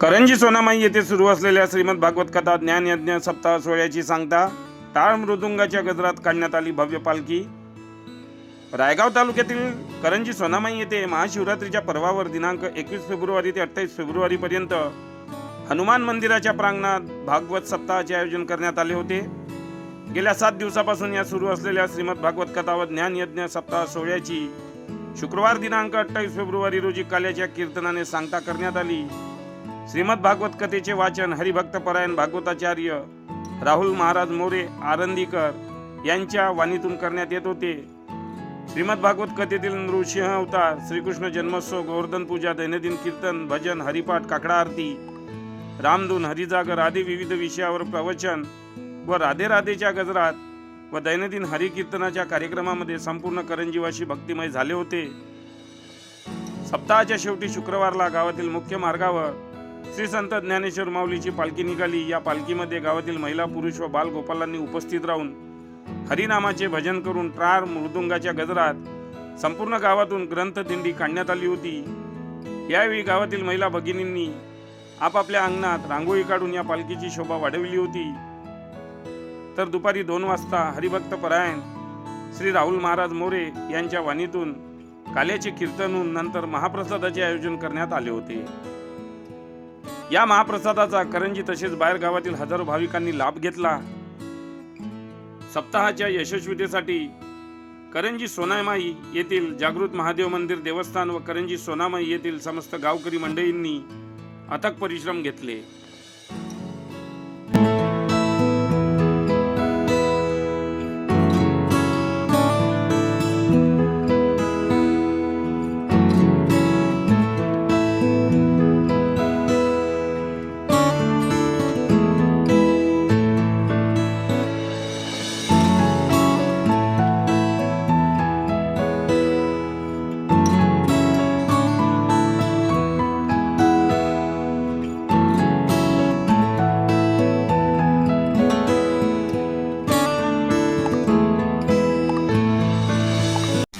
करंजी सोनामाई येथे सुरू असलेल्या श्रीमद भागवत कथा ज्ञानयज्ञ सप्ताह सोहळ्याची सांगता टाळ मृदुंगाच्या गजरात काढण्यात आली भव्य पालखी. रायगाव तालुक्यातील करंजी सोनामाई येथे महाशिवरात्रीच्या पर्वावर दिनांक एकवीस फेब्रुवारी ते अठ्ठावीस फेब्रुवारी पर्यंत हनुमान मंदिराच्या प्रांगणात भागवत सप्ताहाचे आयोजन करण्यात आले होते. गेल्या सात दिवसापासून या सुरू असलेल्या श्रीमद भागवत कथा व ज्ञानयज्ञ सप्ताह सोहळ्याची शुक्रवार दिनांक अठ्ठावीस फेब्रुवारी रोजी काल्याच्या कीर्तनाने सांगता करण्यात आली. श्रीमद भागवत कथेचे वाचन हरिभक्त परायण भागवताचार्य राहुल महाराज मोरे आरंदीकर यांच्या वाणीतून करण्यात येत होते. श्रीमद भागवत कथेतील नृसिंह अवतार श्रीकृष्ण जन्मोत्सव गोवर्धन पूजा दैनंदिन कीर्तन भजन हरिपाठ काकडा आरती रामधून हरिजागर आदी विविध विषयावर प्रवचन व राधे राधेच्या गजरात व दैनंदिन हरिकीर्तनाच्या कार्यक्रमामध्ये संपूर्ण करंजीवाशी भक्तिमय झाले होते. सप्ताहाच्या शेवटी शुक्रवारला गावातील मुख्य मार्गावर श्री संत ज्ञानेश्वर माऊलीची पालखी निघाली. या पालखीमध्ये गावातील महिला पुरुष व बालगोपालांनी उपस्थित राहून हरिनामाचे भजन करून ट्रार मृदुंगाच्या गजरात संपूर्ण गावातून ग्रंथदिंडी काढण्यात आली होती. यावेळी गावातील महिला भगिनींनी आपापल्या अंगणात रांगोळी काढून या पालखीची शोभा वाढविली होती. तर दुपारी दोन वाजता हरिभक्त परायण श्री राहुल महाराज मोरे यांच्या वाणीतून काल्याचे कीर्तन होऊन नंतर महाप्रसादाचे आयोजन करण्यात आले होते. या महाप्रसादाचा करंजी तसेच बाहेर गावातील हजारो भाविकांनी लाभ घेतला. सप्ताहाच्या यशस्वीतेसाठी करंजी सोनामाई येथील जागृत महादेव मंदिर देवस्थान व करंजी सोनामाई येथील समस्त गावकरी मंडळींनी अथक परिश्रम घेतले.